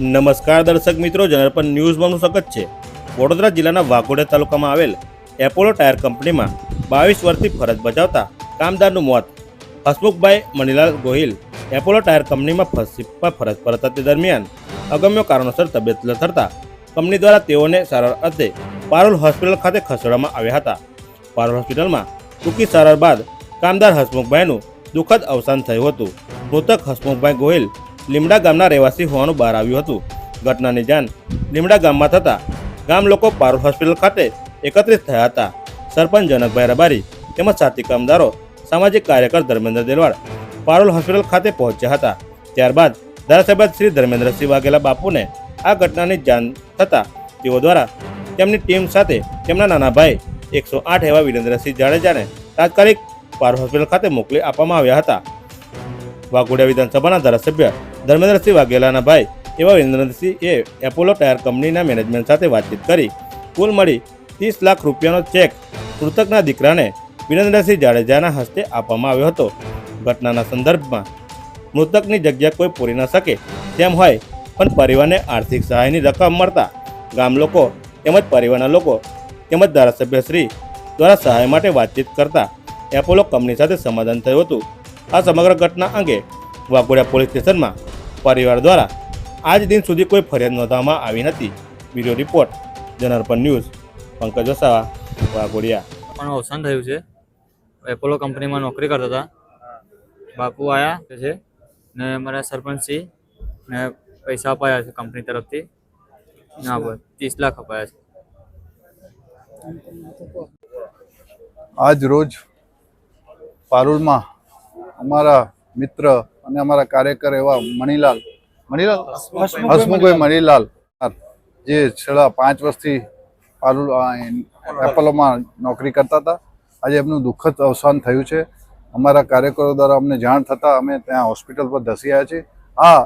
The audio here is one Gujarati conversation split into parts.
નમસ્કાર દર્શક મિત્રો જનરપન ન્યૂઝમાં સ્વાગત છે. વડોદરા જિલ્લાના વાઘોડિયા તાલુકામાં આવેલ એપોલો ટાયર કંપનીમાં બાવીસ વર્ષથી ફરજ બજાવતા કામદારનું મોત. હસમુખભાઈ મણીલાલ ગોહિલ એપોલો ટાયર કંપનીમાં ફરજ ફરજ પર હતા. દરમિયાન અગમ્ય કારણોસર તબિયત લથડતા કંપની દ્વારા તેઓને સારવાર અર્થે પારોલ હોસ્પિટલ ખાતે ખસેડવામાં આવ્યા હતા. પારુલ હોસ્પિટલમાં ટૂંકી સારવાર બાદ કામદાર હસમુખભાઈનું દુઃખદ અવસાન થયું હતું. મૃતક હસમુખભાઈ ગોહિલ લીમડા ગામના રહેવાસી હોવાનું બહાર આવ્યું હતું. ઘટનાની જાણ લીમડા ગામમાં થતાં ગામ લોકો પારૂલ હોસ્પિટલ ખાતે એકત્રિત થયા હતા. સરપંચ જનકભાઈ રબારી તેમજ સાથી કામદારો, સામાજિક કાર્યકર ધર્મેન્દ્ર દેલવાડ પારૂલ હોસ્પિટલ ખાતે પહોંચ્યા હતા. ત્યારબાદ ધારાસભ્ય શ્રી ધર્મેન્દ્રસિંહ વાઘેલા બાપુને આ ઘટનાની જાણ થતાં તેઓ દ્વારા તેમની ટીમ સાથે તેમના નાના ભાઈ એકસો આઠ એવા વિરેન્દ્રસિંહ જાડેજાને તાત્કાલિક પારુલ હોસ્પિટલ ખાતે મોકલી આપવામાં આવ્યા હતા. વાઘોડિયા વિધાનસભાના ધારાસભ્ય ધર્મેન્દ્રસિંહ વાઘેલાના ભાઈ એવા વિરેન્દ્રસિંહે એપોલો ટાયર કંપનીના મેનેજમેન્ટ સાથે વાતચીત કરી. કુલ મળી ત્રીસ લાખ રૂપિયાનો ચેક મૃતકના દીકરાને વિરેન્દ્રસિંહ જાડેજાના હસ્તે આપવામાં આવ્યો હતો. ઘટનાના સંદર્ભમાં મૃતકની જગ્યા કોઈ પૂરી ન શકે તેમ હોય, પણ પરિવારને આર્થિક સહાયની રકમ મળતા ગામ લોકો તેમજ પરિવારના લોકો તેમજ ધારાસભ્યશ્રી દ્વારા સહાય માટે વાતચીત કરતા એપોલો કંપની સાથે સમાધાન થયું હતું. આ સમગ્ર ઘટના અંગે વાઘોડિયા પોલીસ સ્ટેશનમાં પરિવાર દ્વારા આજ દિન સુધી કોઈ ફરિયાદ નોંધવામાં આવી નથી. બ્યુરો રિપોર્ટ જનરપન ન્યૂઝ પંકજ વસાવા વાઘોડિયા. પણ અવસાન થયું છે. એપોલો કંપનીમાં નોકરી કરતા હતા. બાપુ આવ્યા છે ને મારા સરપંચશ્રી ને પૈસા અપાયા છે કંપની તરફથી. ના બસ ત્રીસ લાખ અપાયા છે. આજ રોજ પારુલમાં અમારા મિત્ર અને અમારા કાર્યકર એવા મણીલાલ. મણીલાલ? હસમુખભાઈ મણીલાલ. જે છેલ્લા પાંચ વર્ષથી એપોલોમાં નોકરી કરતા હતા. આજે એમનું દુઃખદ અવસાન થયું છે. અમારા કાર્યકરો દ્વારા અમને જાણ થતાં અમે ત્યાં હોસ્પિટલ પર ધસી આવ્યા છીએ. આ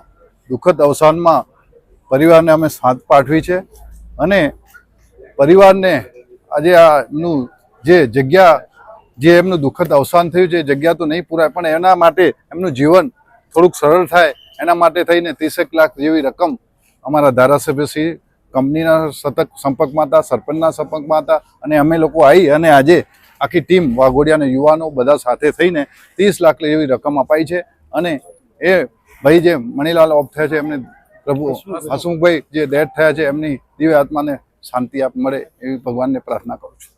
દુઃખદ અવસાનમાં પરિવારને અમે સાથ પાઠવી છે અને પરિવારને આજે આ એમનું જે જગ્યા જે એમનું દુઃખદ અવસાન થયું છે એ જગ્યા તો નહીં પૂરાય પણ એના માટે એમનું જીવન થોડુંક સરળ થાય, એના માટે થઈને ત્રીસેક લાખ જેવી રકમ અમારા ધારાસભ્યશ્રી કંપનીના સતત સંપર્કમાં હતા સરપંચના સંપર્કમાં હતા અને અમે લોકો આવી અને આજે આખી ટીમ વાઘોડિયાના યુવાનો બધા સાથે થઈને ત્રીસ લાખ જેવી રકમ અપાઈ છે અને એ ભાઈ જે મણીલાલ ઓફ થયા છે, એમને પ્રભુ હસમુખભાઈ જે ડેથ થયા છે, એમની દિવ્ય આત્માને શાંતિ આપ મળે એવી ભગવાનને પ્રાર્થના કરું છું.